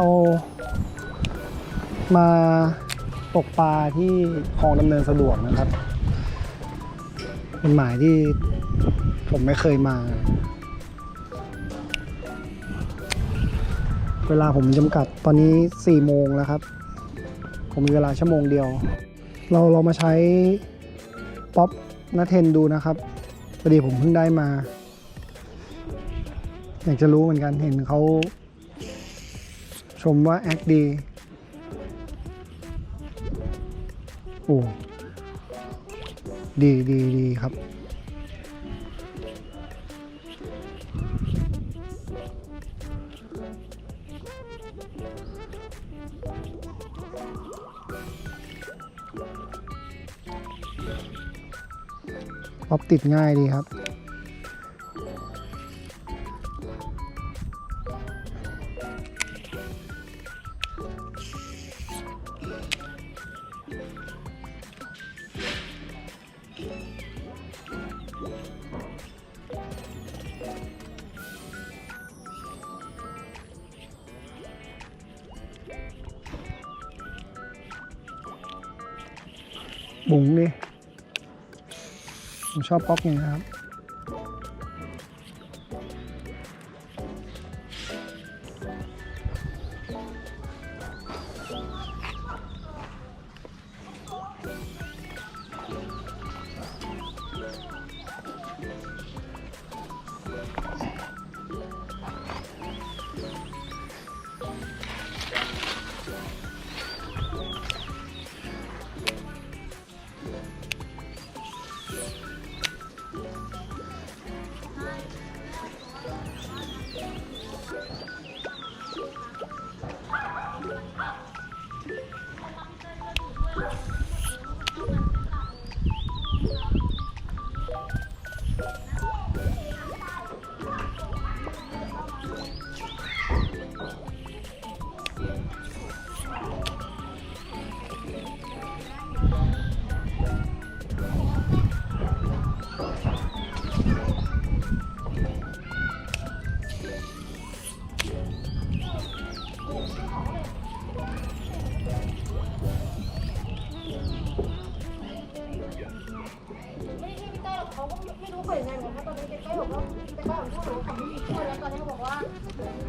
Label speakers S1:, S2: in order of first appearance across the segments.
S1: เรามาตกปลาที่คลองดำเนินสะดวกนะครับ เป็นหมายที่ผมไม่เคยมา เวลาผมจำกัดตอนนี้4โมงแล้วครับ ผมมีเวลาชั่วโมงเดียว เราเรามาใช้ป๊อปนาเทนดูนะครับพอดีผมเพิ่งได้มา อยากจะรู้เหมือนกันเห็นเขา มว่าแอคดีโอ้ดีดีดีครับป๊อปติดง่ายดีครับ บุ๋งดิผมชอบป๊อกนี่นะครับ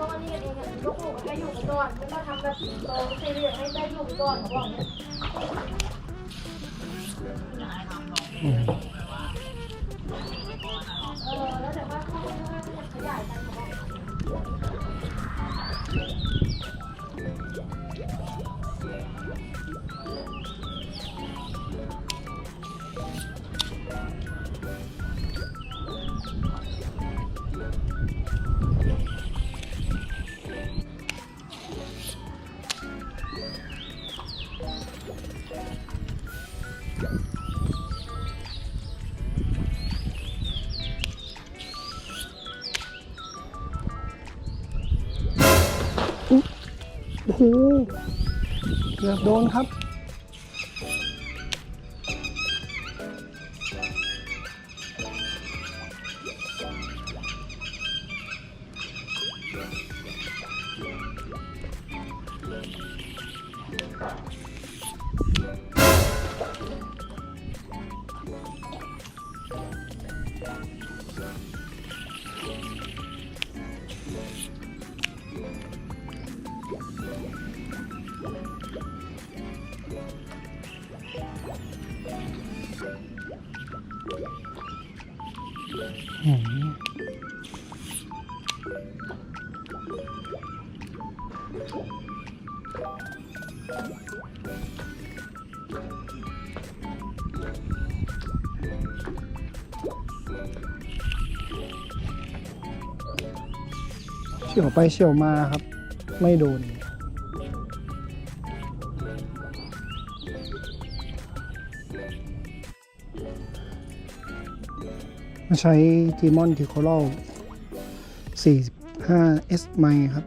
S2: ต้องอันนี้กันเองอะยกลูกให้อยู่กันก่อนไม่ต้องทำแบบโตเสียให้ได้อยู่กันก่อนเขาบอกเนี่ยเออแล้วแต่ว่าเขาไม่ว่าจะขยายกัน
S1: โอ้โหเกือบโดนครับ เฉียวไปเฉียวมาครับ ไม่โดน ใช้ g m o n t i c o r a l 45 S ไมครับ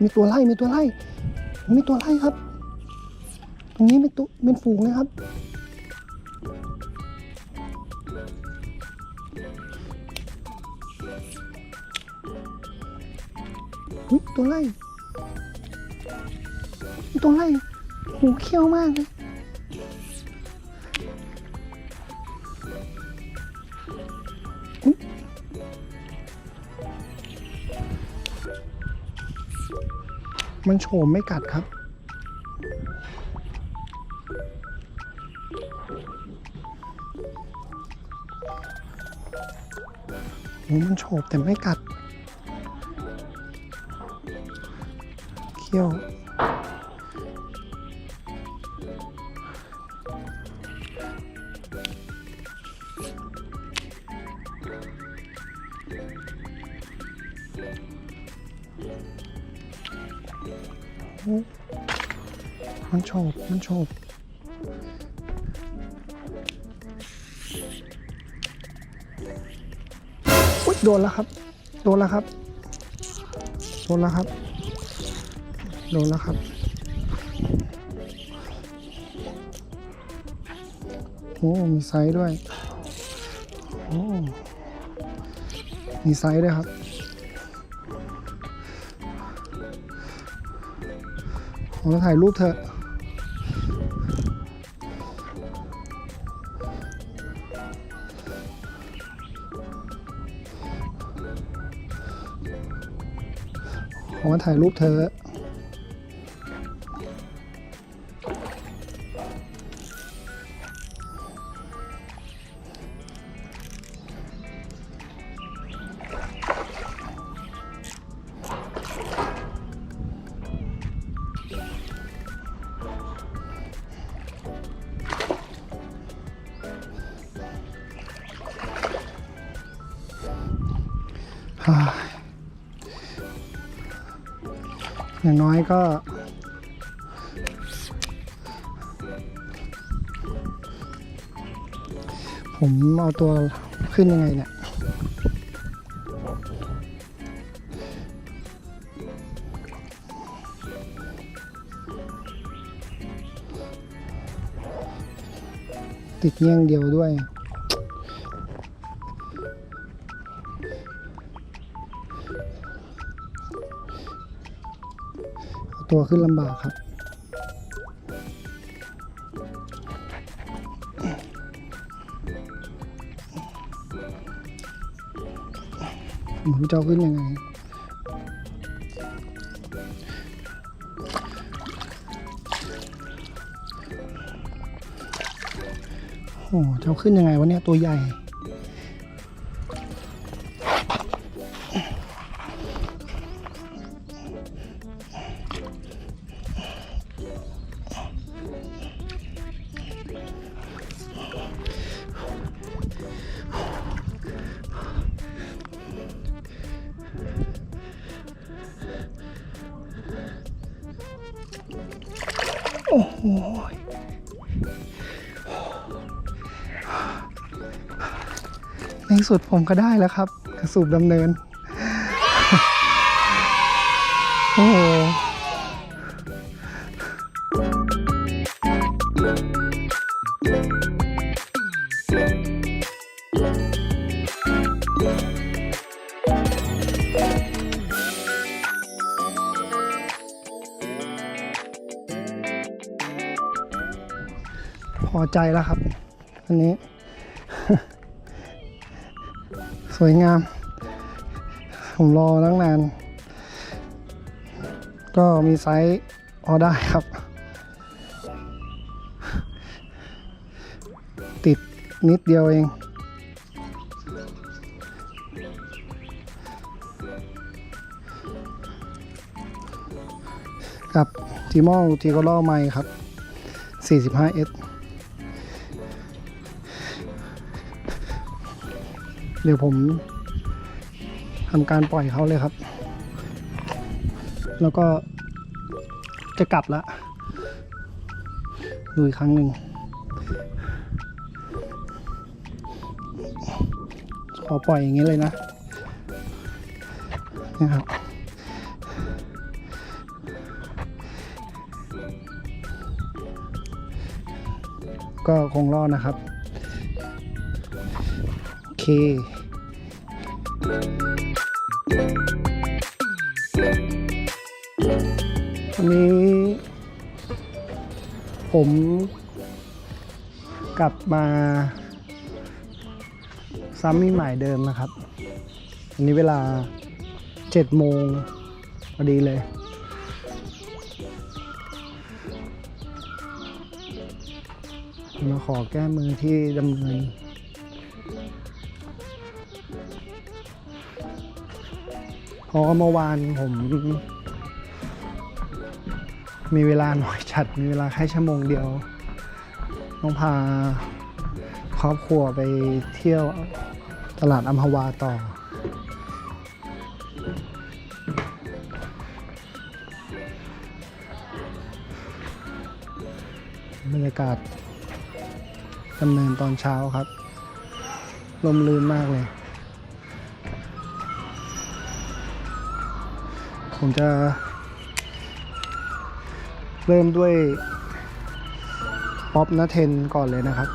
S1: มีตัวไล่มีตัวไล่มีตัวไล่ครับ ตรงนี้เป็นตัวเป็นฝูงนะครับ ตัวไล่มีตัวไล่หูเขี้ยวมากเลย มันโฉมไม่กัดครับโอมันโฉบแต่ไม่กัด เขี้ยว มันโฉบมันโฉบอุ๊ยโดนแล้วครับ โดนแล้วครับ โดนแล้วครับ โดนแล้วครับ โอ้ มีไซส์ด้วย โอ้ มีไซส์ด้วยครับผมจะถ่ายรูปเถอะ มจะถ่ายรูปเธอฮ่ อย่างน้อยก็ผมเอาตัวขึ้นยังไงเนี่ย ติดเงี้ยงเดียวด้วย เอา ตัวขึ้นลำบากครับผมจะเอาขึ้นยังไงโอ้จะเอาขึ้นยังไงวะเนี่ยตัวใหญ่ โอ้โหในสุดผมก็ได้แล้วครับกระสูบดำเนิน ใจแล้วครับ อันนี้ สวยงาม ผมรอตั้งนาน ก็มีไซส์พอได้ครับ ติดนิดเดียวเองกับทีมอลทีโกลไมครับ 45S เดี๋ยวผมทำการปล่อยเขาเลยครับ แล้วก็จะกลับละดูอีกครั้งหนึ่งขอปล่อยอย่างนี้เลยนะนะครับก็คงรอดนะครับ เควันนี้ ผมกลับมา ซ้ำมีหมายเดิมนะครับ อันนี้เวลาเจ็ดโมงพอดีเลย มาขอแก้มือที่ดำเนิน เพราะเมื่อวานผม มีเวลาหน่อยจัดมีเวลาแค่ชั่วโมงเดียว ต้องพาครอบครัวไปเที่ยวตลาดอัมพวาต่อ บรรยากาศดำเนินตอนเช้าครับ ลมลื่นมากเลย ผมจะ เริ่มด้วยป๊อปนาเทนก่อนเลยนะครับ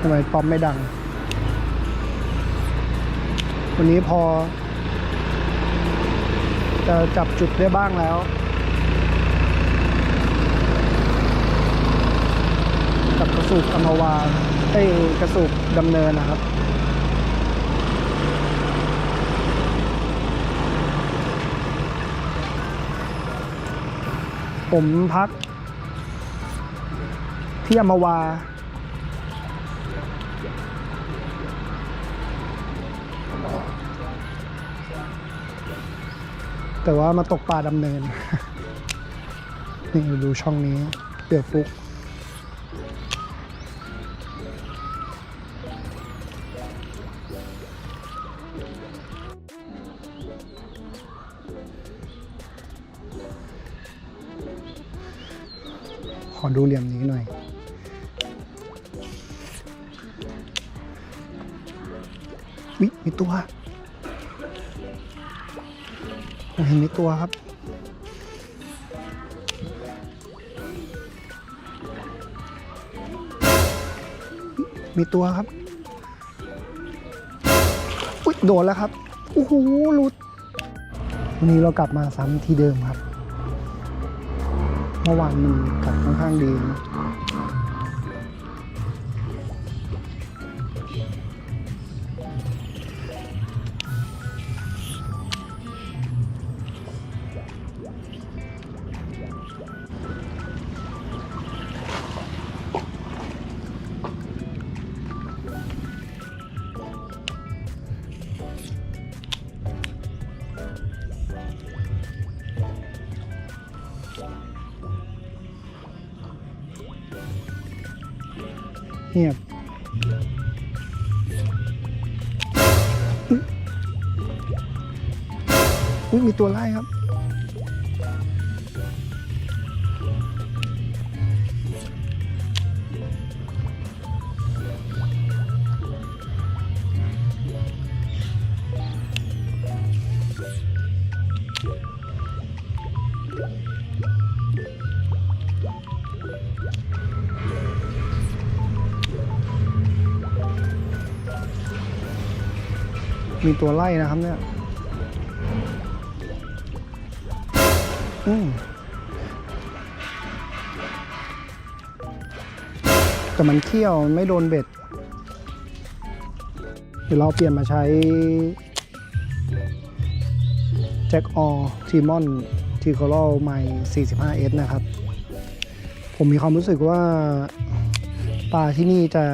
S1: ทำไมป๊อปไม่ดัง วันนี้พอ จะจับจุดได้บ้างแล้ว กับกระสุกอัมพวาไอ้กระสุกดำเนินนะครับผมพักที่อมวา แต่ว่ามาตกปลาดำเนิน นี่ดูช่องนี้เดือฟุกขอดูเหลี่ยมนี้หน่อย วิมีตัว เห็นมีตัวครับ มีตัวครับอุ๊ยโดนแล้วครับโอ้โหหลุด วันนี้เรากลับมาซ้ำที่เดิมครับ เมื่อวานมันกลับค่อนข้างดีนะ เงียบอุ้ยมีตัวไล่ครับ มีตัวไล่นะครับเนี่ย อืมแต่มันเขี้ยวไม่โดนเบ็ด เดี๋ยวเราเปลี่ยนมาใช้แจ็คออทีมอนทีโคโลไม 45S นะครับ ผมมีความรู้สึกว่าปลาที่นี่จะ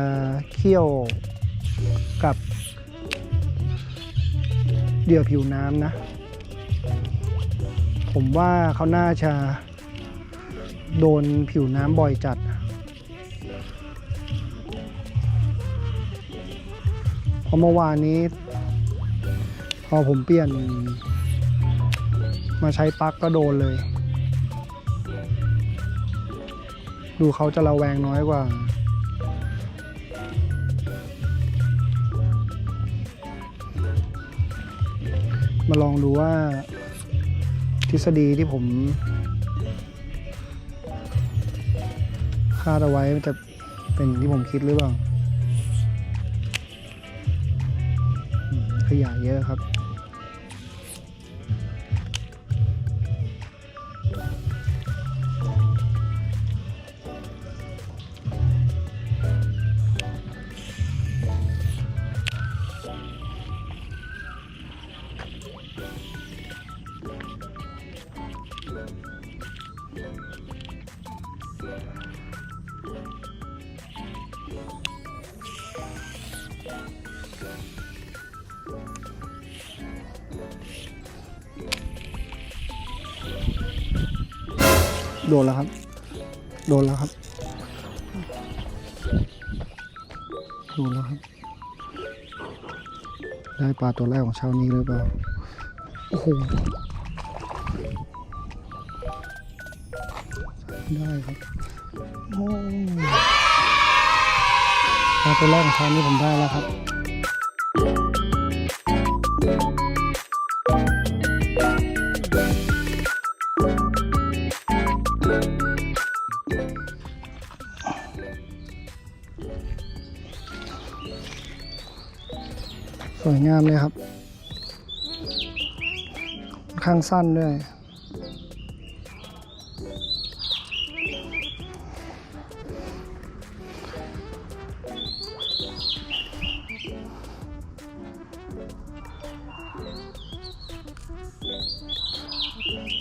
S1: เขี้ยว เหยื่อผิวน้ำนะ ผมว่าเขาน่าจะโดนผิวน้ำบ่อยจัด เพราะเมื่อวานนี้ พอผมเปลี่ยน มาใช้ปลั๊กก็โดนเลย ดูเขาจะระแวงน้อยกว่า มาลองดูว่าทฤษฎีที่ผมคาดเอาไว้มันจะเป็นอย่างที่ผมคิดหรือเปล่าขยะเยอะครับ โดนแล้วครับ โดนแล้วครับ โดนแล้วครับ ได้ปลาตัวแรกของเช้านี้หรือเปล่า โอ้โห ได้ครับ โอ้ปลาตัวแรกของเช้านี้ผมได้แล้วครับ งามเลยครับค่อนข้างสั้นด้วย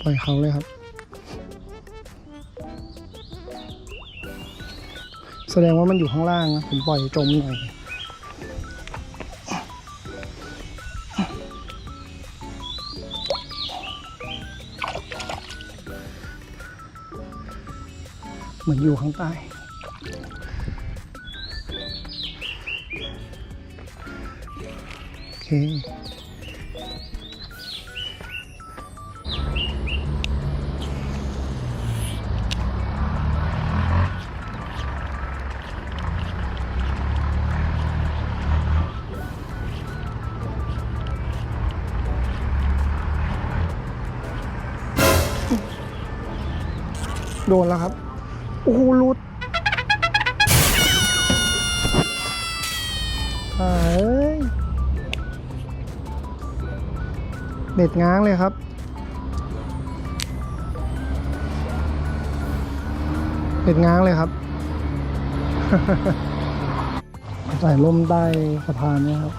S1: ปล่อยเขาเลยครับ แสดงว่ามันอยู่ข้างล่างนะผมปล่อยจมหน่อย มือนอยู่ข้างใต้ โอเคโดนแล้วครับ โอ้โหหลุดเอ้ยเบ็ดง้างเลยครับ เบ็ดง้างเลยครับ ใส่ล่มใต้สะพานนี่ครับ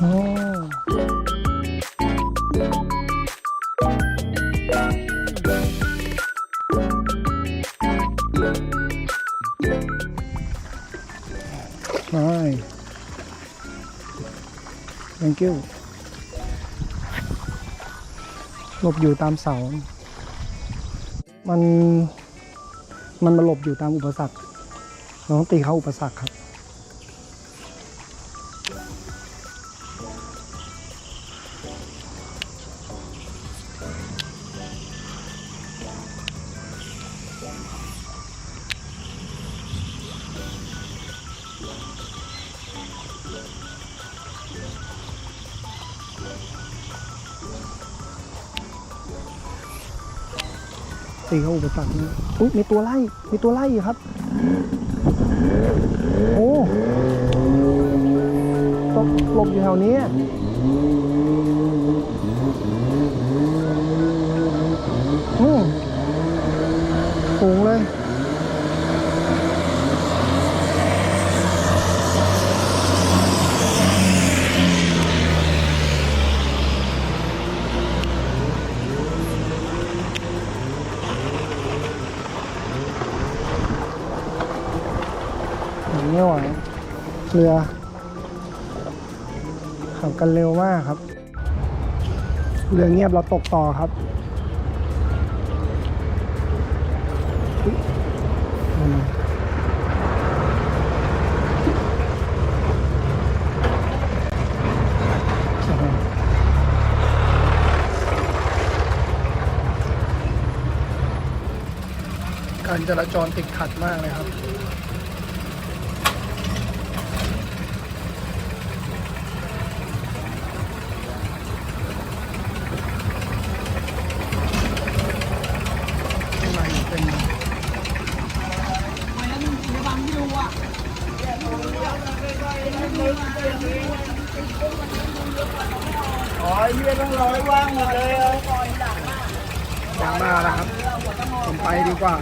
S1: โอ้ใช่ thank you หลบอยู่ตามเสา มัน มันมาหลบอยู่ตามอุปสรรค เราต้องตีเข้าอุปสรรคครับ ตีเข้าอุปสรรคนี่อุ๊ยมีตัวไล่ มีตัวไล่อีกครับ โอ้ตกหลบอยู่แถวนี้อะอืมสูงเลย ไม่ไหวเรือขับกันเร็วมากครับ เรือเงียบเราตกต่อครับการจราจรติดขัดมากเลยครับ ข้างในเป็น อ๋อเฮียต้องร้อยว่างหมดเลยยางมาแล้วครับ ผมไปดีกว่า